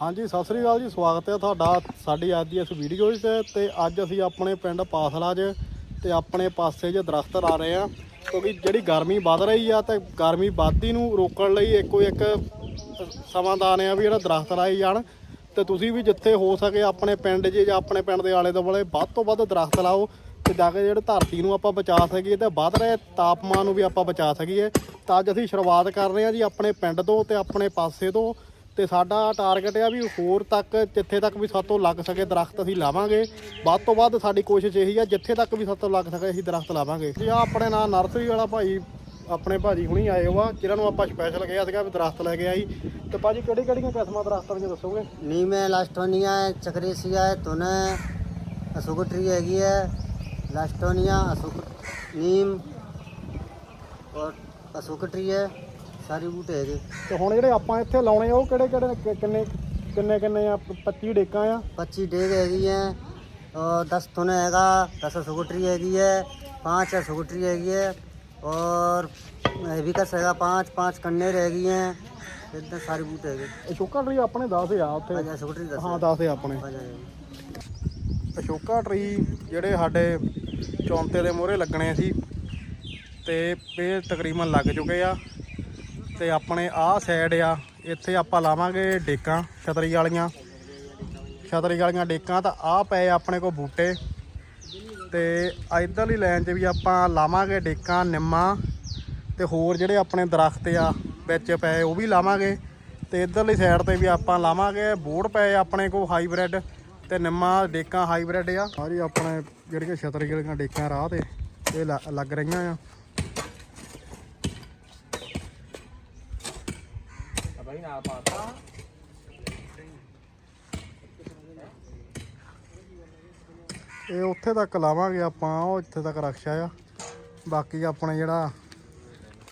ਹਾਂਜੀ, ਸਤਿ ਸ੍ਰੀ ਅਕਾਲ ਜੀ, ਸਵਾਗਤ ਹੈ ਤੁਹਾਡਾ ਸਾਡੀ ਅੱਜ ਦੀ ਇਸ ਵੀਡੀਓ 'ਚ ਤੇ ਅੱਜ ਅਸੀਂ ਆਪਣੇ ਪਿੰਡ ਪਾਸਲਾ 'ਚ ਤੇ ਆਪਣੇ ਪਾਸੇ 'ਚ ਦਰਖਤ ਲਾ ਰਹੇ ਆ ਕਿਉਂਕਿ ਜਿਹੜੀ ਗਰਮੀ ਵੱਧ ਰਹੀ ਆ ਤੇ ਗਰਮੀ ਵੱਧਦੀ ਨੂੰ ਰੋਕਣ ਲਈ ਇੱਕੋ ਇੱਕ ਸਮਾਧਾਨ ਆ ਵੀ ਜਿਹੜਾ ਦਰਖਤ ਲਾਏ ਜਾਣ। ਤੇ ਤੁਸੀਂ ਵੀ ਜਿੱਥੇ ਹੋ ਸਕੇ ਆਪਣੇ ਪਿੰਡ 'ਚ ਜਾਂ ਆਪਣੇ ਪਿੰਡ ਦੇ ਆਲੇ ਦੁਆਲੇ ਵੱਧ ਤੋਂ ਵੱਧ ਦਰਖਤ ਲਾਓ ਤੇ ਜਾ ਕੇ ਜਿਹੜੇ ਧਰਤੀ ਨੂੰ ਆਪਾਂ ਬਚਾ ਸਕੀਏ ਤੇ ਵੱਧ ਰਹੇ ਤਾਪਮਾਨ ਨੂੰ ਵੀ ਆਪਾਂ ਬਚਾ ਸਕੀਏ। ਤਾਂ ਅੱਜ ਅਸੀਂ ਸ਼ੁਰੂਆਤ ਕਰ ਰਹੇ ਹਾਂ ਜੀ ਆਪਣੇ ਪਿੰਡ ਤੋਂ ਤੇ ਆਪਣੇ ਪਾਸੇ ਤੋਂ। ਤੇ ਸਾਡਾ ਟਾਰਗੇਟ ਆ ਵੀ ਹੋਰ ਤੱਕ ਜਿੱਥੇ ਤੱਕ ਵੀ ਸਾਤੋਂ ਲੱਗ ਸਕੇ ਦਰਖਤ ਅਸੀਂ ਲਾਵਾਂਗੇ। ਵੱਧ ਤੋਂ ਵੱਧ ਸਾਡੀ ਕੋਸ਼ਿਸ਼ ਇਹੀ ਆ, ਜਿੱਥੇ ਤੱਕ ਵੀ ਸਾਤੋਂ ਲੱਗ ਸਕੇ ਅਸੀਂ ਦਰਖਤ ਲਾਵਾਂਗੇ। ਜੀ ਆ ਆਪਣੇ ਨਾਲ ਨਰਸਰੀ ਵਾਲਾ ਭਾਈ, ਆਪਣੇ ਭਾਜੀ ਹੁਣੀ ਆਏ ਹੋ ਆ ਜਿਹਨਾਂ ਨੂੰ ਆਪਾਂ ਸਪੈਸ਼ਲ ਕਿਹਾ ਸੀਗਾ ਵੀ ਦਰਖਤ ਲੈ ਕੇ ਆਈ। ਤੇ ਭਾਜੀ ਕਿਹੜੀ ਕਿਹੜੀਆਂ ਕਿਸਮਾਂ ਦਰਖਤਾਂ ਦੀਆਂ ਦੱਸੋਗੇ? ਨੀਮ ਹੈ ਲਾਸਟੋਨੀਆ ਹੈ ਚਕਰੇਸੀਆ ਹੈ ਤੁਨ ਹੈ ਅਸ਼ੋਕਟਰੀ ਹੈਗੀ ਹੈ ਲਾਸਟੋਨੀਆ ਅਸ਼ੋਕ ਨੀਮ ਔਰ ਅਸ਼ੋਕਟਰੀ ਹੈ। ट्री है सारी बूटे हैगे ਤੇ ਹੁਣ ਜਿਹੜੇ ਆਪਾਂ ਇੱਥੇ ਲਾਉਣੇ ਆ ਉਹ ਕਿਹੜੇ ਕਿਹੜੇ ਕਿ- ਕਿੰਨੇ ਕਿੰਨੇ ਕਿੰਨੇ ਆ 25 ਡੇਕਾਂ ਆ पच्चीस डेग हैगी हैं और दस तुन हैगा दस अशोक ट्री हैगी है पाँच अशोक ट्री हैगी है और हेबिकस हैगा पाँच पाँच कन्नेर हैगी हैं इतने सारी बूटे हैगे ਅਸ਼ੋਕਾ ਟਰੀ ਆਪਣੇ 10 ਆ ਉੱਥੇ अच्छा अशोक ट्री दस ਹਾਂ 10 ਆ ਆਪਣੇ है। ਅਸ਼ੋਕਾ ਟਰੀ ਜਿਹੜੇ ਸਾਡੇ ਚੌਂਤੇ ਦੇ ਮੋਹਰੇ ਲੱਗਣੇ ਸੀ ਤੇ ਇਹ ਤਕਰੀਬਨ ਲੱਗ ਚੁੱਕੇ ਆ ਤੇ ਆਪਣੇ ਆਹ ਸਾਈਡ ਆ, ਇੱਥੇ ਆਪਾਂ ਲਾਵਾਂਗੇ ਡੇਕਾਂ, ਛਤਰੀ ਵਾਲੀਆਂ। ਛਤਰੀ ਵਾਲੀਆਂ ਡੇਕਾਂ ਤਾਂ ਆਹ ਪਏ ਆਪਣੇ ਕੋਲ ਬੂਟੇ। ਤੇ ਇਧਰਲੀ ਲਾਈਨ 'ਚ ਵੀ ਆਪਾਂ ਲਾਵਾਂਗੇ ਡੇਕਾਂ, ਨਿੰਮਾਂ ਤੇ ਹੋਰ ਜਿਹੜੇ ਆਪਣੇ ਦਰਖਤ ਆ ਵਿੱਚ ਪਏ ਉਹ ਵੀ ਲਾਵਾਂਗੇ। ਤੇ ਇਧਰਲੀ ਸਾਈਡ ਤੇ ਵੀ ਆਪਾਂ ਲਾਵਾਂਗੇ ਬੋੜ ਪਏ ਆਪਣੇ ਕੋਲ ਹਾਈਬ੍ਰਿਡ ਤੇ ਨਿੰਮਾਂ, ਡੇਕਾਂ ਹਾਈਬ੍ਰਿਡ ਆ। ਸਾਰੀ ਆਪਣੇ ਜਿਹੜੀਆਂ ਛਤਰੀ ਵਾਲੀਆਂ ਡੇਕਾਂ ਰਾਹ ਤੇ, ਇਹ ਲੱਗ ਰਹੀਆਂ ਆ। ਇਹ ਉੱਥੇ ਤੱਕ ਲਾਵਾਂਗੇ ਆਪਾਂ, ਉਹ ਇੱਥੇ ਤੱਕ ਰਕਸ਼ਾ ਆ ਬਾਕੀ ਆਪਣਾ ਜਿਹੜਾ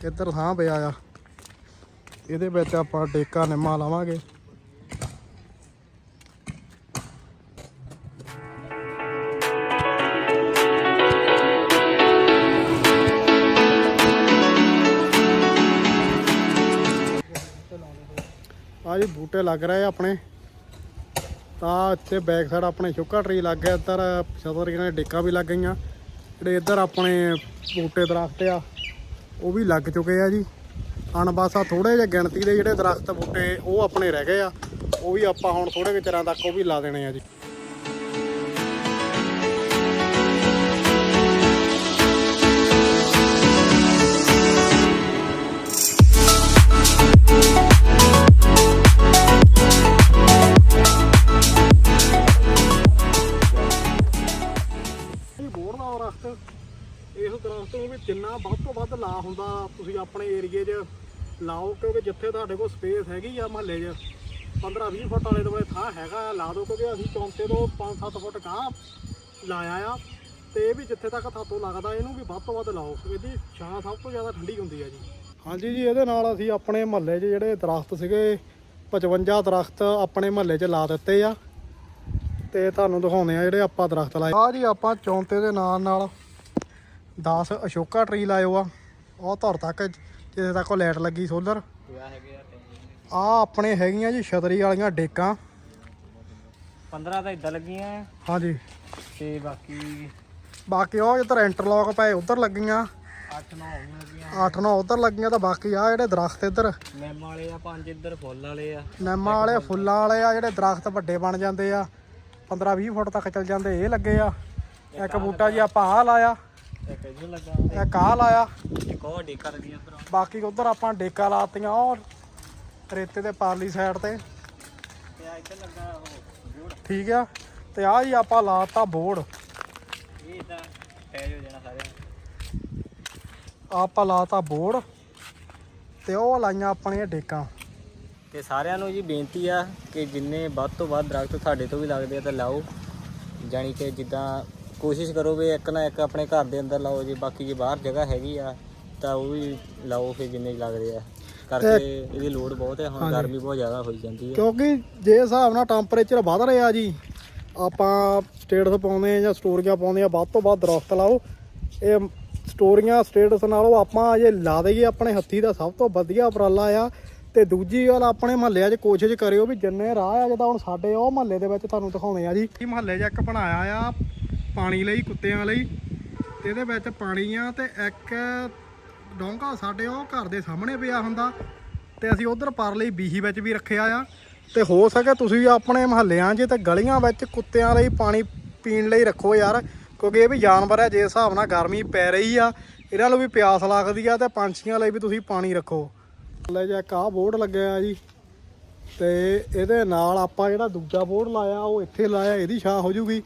ਇੱਧਰ ਥਾਂ ਪਿਆ ਆ, ਇਹਦੇ ਵਿੱਚ ਆਪਾਂ ਡੇਕਾ ਨਿੰਮਾ ਲਾਵਾਂਗੇ। ਆ ਜੀ ਬੂਟੇ ਲੱਗ ਰਹੇ ਆ ਆਪਣੇ। ਤਾਂ ਇੱਥੇ ਬੈਕ ਸਾਈਡ ਆਪਣੇ ਸ਼ੁਕਾ ਟਰੀ ਲੱਗ ਗਿਆ, ਇੱਧਰ ਛਤਰੀਆਂ ਦੇ ਡੇਕਾਂ ਵੀ ਲੱਗ ਗਈਆਂ। ਜਿਹੜੇ ਇੱਧਰ ਆਪਣੇ ਬੂਟੇ ਦਰਖਤ ਆ, ਉਹ ਵੀ ਲੱਗ ਚੁੱਕੇ ਆ ਜੀ। ਹੁਣ ਬਸ ਆ ਥੋੜੇ ਜਿਹੇ ਗਿਣਤੀ ਦੇ ਜਿਹੜੇ ਦਰਖਤ ਬੂਟੇ, ਉਹ ਆਪਣੇ ਰਹਿ ਗਏ ਆ। ਉਹ ਵੀ ਆਪਾਂ ਹੁਣ ਥੋੜੇ ਕੁ ਚਿਰਾਂ ਤੱਕ ਉਹ ਵੀ ਲਾ ਦੇਣੇ ਆ ਜੀ। ਇਹ ਬੋੜ ਦਾ ਇਸ ਦਰਖਤ ਨੂੰ ਵੀ ਜਿੰਨਾ ਵੱਧ ਤੋਂ ਵੱਧ ਲਾ ਹੁੰਦਾ, ਤੁਸੀਂ ਆਪਣੇ ਏਰੀਏ 'ਚ ਲਾਓ, ਕਿਉਂਕਿ ਜਿੱਥੇ ਤੁਹਾਡੇ ਕੋਲ ਸਪੇਸ ਹੈਗੀ ਆ ਮਹੱਲੇ 'ਚ 15-20 ਫੁੱਟ ਵਾਲੇ ਦੁਆਲੇ ਥਾਂ ਹੈਗਾ ਆ ਲਾ ਦਿਓ, ਕਿਉਂਕਿ ਅਸੀਂ ਚੌਂਤੇ ਤੋਂ 5-7 ਫੁੱਟ ਗਾਂ ਲਾਇਆ ਆ। ਤੇ ਇਹ ਵੀ ਜਿੱਥੇ ਤੱਕ ਥਾਤੋਂ ਲੱਗਦਾ, ਇਹਨੂੰ ਵੀ ਵੱਧ ਤੋਂ ਵੱਧ ਲਾਓ। ਇਹਦੀ ਛਾਂ ਸਭ ਤੋਂ ਜ਼ਿਆਦਾ ਠੰਡੀ ਹੁੰਦੀ ਆ ਜੀ। ਹਾਂਜੀ ਜੀ, ਇਹਦੇ ਨਾਲ ਅਸੀਂ ਆਪਣੇ ਮਹੱਲੇ 'ਚ ਜਿਹੜੇ ਦਰਖਤ ਸੀਗੇ 55 ਦਰਖਤ ਆਪਣੇ ਮਹੱਲੇ 'ਚ ਲਾ ਦਿੱਤੇ ਆ। ਤੇ ਤੁਹਾਨੂੰ ਦਿਖਾਉਂਦੇ ਆ ਜਿਹੜੇ ਆਪਾਂ ਦਰਖਤ ਲਾਏ। ਆ ਜੀ ਆਪਾਂ ਚੌਂਤੇ ਦੇ ਨਾਲ ਨਾਲ 10 ਅਸ਼ੋਕਾ ਟਰੀ ਲਾਇਓ ਆ। ਉਹ ਧੁਰ ਤੱਕ ਜਿੱਥੇ ਤੱਕ ਉਹ ਲਾਈਟ ਲੱਗੀ ਸੋਲਰ ਆ ਆਪਣੇ ਹੈਗੀਆਂ ਜੀ ਛਤਰੀ ਵਾਲੀਆਂ ਡੇਕਾਂ। 15 ਤਾਂ ਇਦਾਂ ਲੱਗੀਆਂ ਹਾਂਜੀ। ਤੇ ਬਾਕੀ ਬਾਕੀ ਉਹ ਜਿੱਧਰ ਇੰਟਰਲੌਕ ਪਏ ਉਧਰ ਲੱਗੀਆਂ। 8 9 ਹੋਈਆਂ ਲੱਗੀਆਂ। 8 9 ਉਧਰ ਲੱਗੀਆਂ ਤਾਂ ਬਾਕੀ ਆ ਜਿਹੜੇ ਦਰਖਤ ਇੱਧਰ। ਮੈਮ ਵਾਲੇ ਆ ਪੰਜ ਇੱਧਰ ਫੁੱਲ ਵਾਲੇ ਆ। ਨਿੰਮਾਂ ਵਾਲੇ ਫੁੱਲਾਂ ਵਾਲੇ ਆ ਜਿਹੜੇ ਦਰਖਤ ਵੱਡੇ ਬਣ ਜਾਂਦੇ ਆ। 15 20 ਫੁੱਟ ਤੱਕ ਚੱਲ ਜਾਂਦੇ ਇਹ ਲੱਗੇ ਆ। ਇੱਕ ਬੂਟਾ ਜੀ ਆਪਾਂ ਆਹ ਲਾਇਆ। ਇੱਕ ਇੱਧਰ ਲੱਗਾ। ਇੱਕ ਆਹ ਲਾਇਆ। ਇੱਕ ਉਹ ਡੇਕਾ ਲੱਗੀ ਇੱਧਰ ਬਾਕੀ ਉਧਰ ਆਪਾਂ ਡੇਕਾ ਲਾਤੀਆਂ ਉਹ ਰੇਤੇ ਦੇ ਪਾਰਲੀ ਸਾਈਡ ਤੇ। ਤੇ ਆ ਇੱਧਰ ਲੱਗਾ ਉਹ ਬੋਰਡ। ਠੀਕ ਆ। ਤੇ ਆ ਜੀ ਆਪਾਂ ਲਾਤਾ ਬੋਰਡ। ਇਹ ਹੋ ਜਾਣਾ ਸਾਰਿਆਂ ਨੂੰ। ਆਪਾਂ ਲਾਤਾ ਬੋਰਡ। ਤੇ ਉਹ ਲਾਈਆਂ ਆਪਣੀਆਂ ਡੇਕਾਂ। ਤੇ ਸਾਰਿਆਂ ਨੂੰ ਜੀ ਬੇਨਤੀ ਆ ਕਿ ਜਿੰਨੇ ਵੱਧ ਤੋਂ ਵੱਧ ਦਰਖਤ ਤੁਹਾਡੇ ਤੋਂ ਵੀ ਲੱਗਦੇ ਆ ਤਾਂ ਲਾਓ। ਜਾਣੀ ਕਿ ਜਿੱਦਾਂ ਕੋਸ਼ਿਸ਼ ਕਰੋ ਵੀ ਇੱਕ ਨਾ ਇੱਕ ਆਪਣੇ ਘਰ ਦੇ ਅੰਦਰ ਲਾਓ ਜੀ ਬਾਕੀ ਜੇ ਬਾਹਰ ਜਗ੍ਹਾ ਹੈਗੀ ਆ ਤਾਂ ਉਹ ਵੀ ਲਾਓ ਫਿਰ ਜਿੰਨੇ ਲੱਗਦੇ ਆ। ਕਰਕੇ ਇਹਦੀ ਲੋੜ ਬਹੁਤ ਹੈ ਹੁਣ ਗਰਮੀ ਬਹੁਤ ਜ਼ਿਆਦਾ ਹੋਈ ਜਾਂਦੀ ਹੈ ਕਿਉਂਕਿ ਜੇ ਹਿਸਾਬ ਨਾਲ ਟੈਂਪਰੇਚਰ ਵਧ ਰਿਹਾ ਜੀ ਆਪਾਂ ਸਟੇਟਸ ਪਾਉਂਦੇ ਆ ਜਾਂ ਸਟੋਰੀਆਂ ਪਾਉਂਦੇ ਆ ਵੱਧ ਤੋਂ ਵੱਧ ਦਰਖਤ ਲਾਓ। ਇਹ ਸਟੋਰੀਆਂ ਸਟੇਟਸ ਨਾਲੋਂ ਆਪਾਂ ਜੇ ਲਾ ਦਈਏ ਆਪਣੇ ਹੱਥੀ ਦਾ ਸਭ ਤੋਂ ਵਧੀਆ ਉਪਰਾਲਾ ਆ। ਤੇ ਦੂਜੀ ਗੱਲ ਆਪਣੇ ਮਹੱਲਿਆਂ 'ਚ ਕੋਸ਼ਿਸ਼ ਕਰਿਓ ਵੀ ਜਿੰਨੇ ਰਾਹ ਆ ਜਿੱਦਾਂ ਹੁਣ ਸਾਡੇ ਉਹ ਮਹੱਲੇ ਦੇ ਵਿੱਚ ਤੁਹਾਨੂੰ ਦਿਖਾਉਂਦੇ ਆ ਜੀ। ਇਹ ਮਹੱਲੇ 'ਚ ਇੱਕ ਬਣਾਇਆ ਆ ਪਾਣੀ ਲਈ, ਕੁੱਤਿਆਂ ਲਈ। ਇਹਦੇ ਵਿੱਚ ਪਾਣੀ ਆ ਤੇ ਇੱਕ ਡੋਂਗਾ ਸਾਡੇ ਉਹ ਘਰ ਦੇ ਸਾਹਮਣੇ ਪਿਆ ਹੁੰਦਾ ਤੇ ਅਸੀਂ ਉਧਰ ਪਰ ਲਈ ਬੀਹੀ ਵਿੱਚ ਵੀ ਰੱਖਿਆ ਆ। ਤੇ ਹੋ ਸਕੇ ਤੁਸੀਂ ਆਪਣੇ ਮਹੱਲਿਆਂ 'ਚ ਤੇ ਗਲੀਆਂ ਵਿੱਚ ਕੁੱਤਿਆਂ ਲਈ ਪਾਣੀ ਪੀਣ ਲਈ ਰੱਖੋ ਯਾਰ, ਕਿਉਂਕਿ ਇਹ ਵੀ ਜਾਨਵਰ ਹੈ ਜੇ ਹਿਸਾਬ ਨਾਲ ਗਰਮੀ ਪੈ ਰਹੀ ਆ, ਇਹਨਾਂ ਨੂੰ ਵੀ ਪਿਆਸ ਲੱਗਦੀ ਆ ਤੇ ਪੰਛੀਆਂ ਲਈ ਵੀ ਤੁਸੀਂ ਪਾਣੀ ਰੱਖੋ। ਲੈ ਜੇ, ਇੱਕ ਆਹ ਬੋਰਡ ਲੱਗਿਆ ਆ ਜੀ। ਤੇ ਇਹਦੇ ਨਾਲ ਆਪਾਂ ਜਿਹੜਾ ਦੂਜਾ ਬੋਰਡ ਲਾਇਆ, ਉਹ ਇੱਥੇ ਲਾਇਆ, ਇਹਦੀ ਛਾਂ ਹੋ ਜੂਗੀ।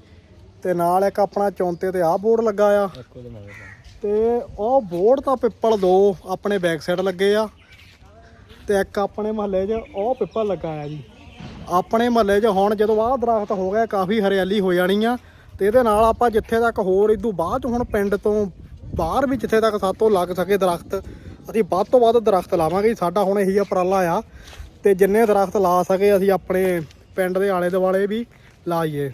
ਤੇ ਨਾਲ ਇੱਕ ਆਪਣਾ ਚੌਂਤੇ ਤੇ ਆਹ ਬੋਰਡ ਲੱਗਾ ਆ। ਤੇ ਉਹ ਬੋਰਡ ਤਾਂ ਪਿੱਪਲ ਦੋ ਆਪਣੇ ਬੈਕ ਸਾਈਡ ਲੱਗੇ ਆ। ਤੇ ਇੱਕ ਆਪਣੇ ਮਹੱਲੇ 'ਚ ਉਹ ਪਿੱਪਲ ਲੱਗਾ ਆ ਜੀ। ਆਪਣੇ ਮਹੱਲੇ 'ਚ ਹੁਣ ਜਦੋਂ ਆਹ ਦਰਖਤ ਹੋ ਗਿਆ, ਕਾਫੀ ਹਰਿਆਲੀ ਹੋ ਜਾਣੀ ਆ। ਤੇ ਇਹਦੇ ਨਾਲ ਆਪਾਂ ਜਿੱਥੇ ਤੱਕ ਹੋਰ ਇਦੋਂ ਬਾਅਦ 'ਚ ਹੁਣ ਪਿੰਡ ਤੋਂ ਬਾਹਰ ਵੀ ਜਿੱਥੇ ਤੱਕ ਸਾਤੋਂ ਲੱਗ ਸਕੇ ਦਰਖਤ ਅਸੀਂ ਵੱਧ ਤੋਂ ਵੱਧ ਦਰਖਤ ਲਾਵਾਂਗੇ ਸਾਡਾ ਹੁਣ ਇਹੀ ਉਪਰਾਲਾ ਆ ਤੇ ਜਿੰਨੇ ਦਰਖਤ ਲਾ ਸਕੇ ਅਸੀਂ ਆਪਣੇ ਪਿੰਡ ਦੇ ਆਲੇ ਦੁਆਲੇ ਵੀ ਲਾਈਏ।